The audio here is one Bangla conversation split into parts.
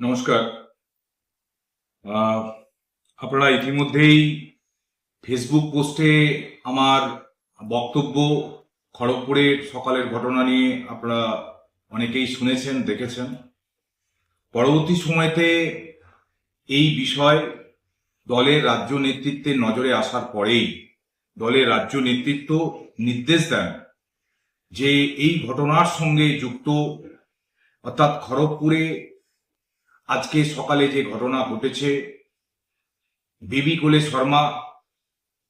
নমস্কার। আপনারা ইতিমধ্যেই ফেসবুক পোস্টে আমার বক্তব্য, খড়গপুরের সকালের ঘটনা নিয়ে আপনারা অনেকেই শুনেছেন, দেখেছেন। পরবর্তী সময়তে এই বিষয় দলের রাজ্য নেতৃত্বের নজরে আসার পরেই দলের রাজ্য নেতৃত্ব নির্দেশ দেন যে এই ঘটনার সঙ্গে যুক্ত অর্থাৎ খড়গপুরে আজকে সকালে যে ঘটনা ঘটেছে, বেবি কোলে শর্মা,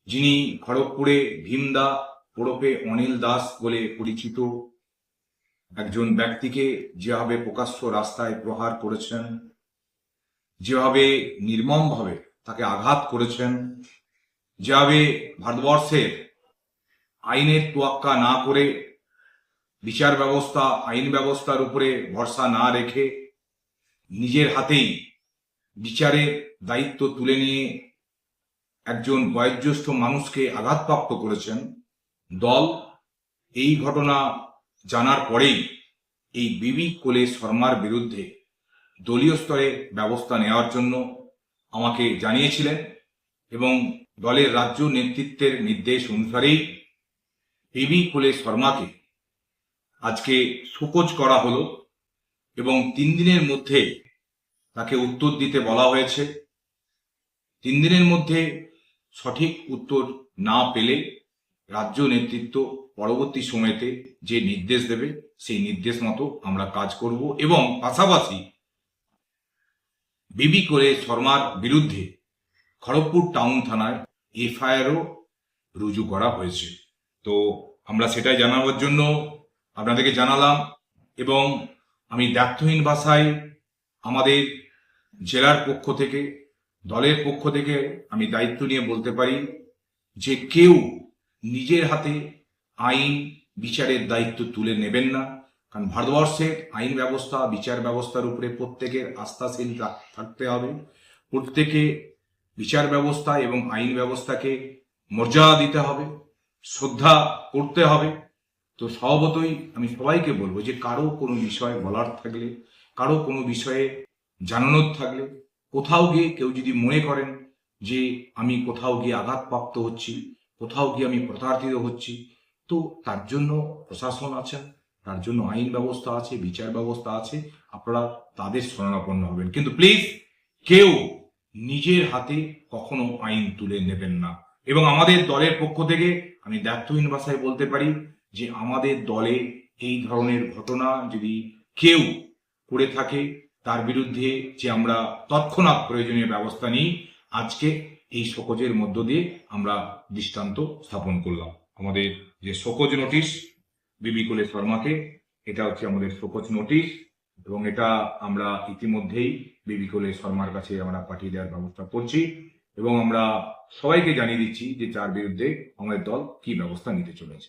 যিনি খড়গপুরে ভীমদা ওরফে অনিল দাস বলে পরিচিত, একজন ব্যক্তিকে যেভাবে প্রকাশ্য রাস্তায় প্রহার করেছেন, যেভাবে নির্মমভাবে তাকে আঘাত করেছেন, যেভাবে ভারতবর্ষের আইনের তোয়াক্কা না করে বিচার ব্যবস্থা, আইন ব্যবস্থার উপরে ভরসা না রেখে নিজের হাতেই বিচারের দায়িত্ব তুলে নিয়ে একজন বয়োজ্যেষ্ঠ মানুষকে আঘাতপ্রাপ্ত করেছেন। দল এই ঘটনা জানার পরেই এই বিবি কোলে শর্মার বিরুদ্ধে দলীয় স্তরে ব্যবস্থা নেওয়ার জন্য আমাকে জানিয়েছিলেন এবং দলের রাজ্য নেতৃত্বের নির্দেশ অনুসারেই বিবি কোলে শর্মাকে আজকে শোকজ করা হলো। এবং তিন দিনের মধ্যে তাকে উত্তর দিতে বলা হয়েছে। তিন দিনের মধ্যে সঠিক উত্তর না পেলে রাজ্য নেতৃত্ব পরবর্তী সময়তে যে নির্দেশ দেবে, সেই নির্দেশ মতো আমরা কাজ করব এবং পাশাপাশি বিবি করে শর্মার বিরুদ্ধে খড়গপুর টাউন থানায় এফআইআরও রুজু করা হয়েছে। তো আমরা সেটাই জানাবার জন্য আপনাদেরকে জানালাম এবং আমি দ্ব্যর্থহীন ভাষায় আমাদের জেলার পক্ষ থেকে, দলের পক্ষ থেকে আমি দায়িত্ব নিয়ে বলতে পারি যে কেউ নিজের হাতে আইন বিচারের দায়িত্ব তুলে নেবেন না, কারণ ভারতবর্ষের আইন ব্যবস্থা, বিচার ব্যবস্থার উপরে প্রত্যেকের আস্থাশীল থাক- থাকতে হবে। প্রত্যেকে বিচার ব্যবস্থা এবং আইন ব্যবস্থাকে মর্যাদা দিতে হবে, শ্রদ্ধা করতে হবে। তো স্বভাবতই আমি সবাইকে বলব যে কারও কোনো বিষয়ে বলার থাকলে, কারও কোনো বিষয়ে জানানোর থাকলে, কোথাও গিয়ে কেউ যদি মনে করেন যে আমি কোথাও গিয়ে আঘাতপ্রাপ্ত হচ্ছি, কোথাও গিয়ে আমি প্রতারিত হচ্ছি, তো তার জন্য প্রশাসন আছেন তার জন্য আইন ব্যবস্থা আছে, বিচার ব্যবস্থা আছে, আপনারা তাদের শরণাপন্ন হবেন। কিন্তু প্লিজ কেউ নিজের হাতে কখনো আইন তুলে নেবেন না। এবং আমাদের দলের পক্ষ থেকে আমি দ্ব্যর্থহীন ভাষায় বলতে পারি যে আমাদের দলে এই ধরনের ঘটনা যদি কেউ করে থাকে, তার বিরুদ্ধে যে আমরা তৎক্ষণাৎ প্রয়োজনীয় ব্যবস্থা নিই, আজকে এই শোকজের মধ্য দিয়ে আমরা দৃষ্টান্ত স্থাপন করলাম। আমাদের যে শোকজ নোটিশ, বিবি কোলে শর্মাকে, এটা হচ্ছে আমাদের শোকজ নোটিশ, এবং এটা আমরা ইতিমধ্যেই বিবি কোলে শর্মার কাছে আমরা পাঠিয়ে দেওয়ার ব্যবস্থা করছি, এবং আমরা সবাইকে জানিয়ে দিচ্ছি যে যার বিরুদ্ধে আমাদের দল কি ব্যবস্থা নিতে চলেছে।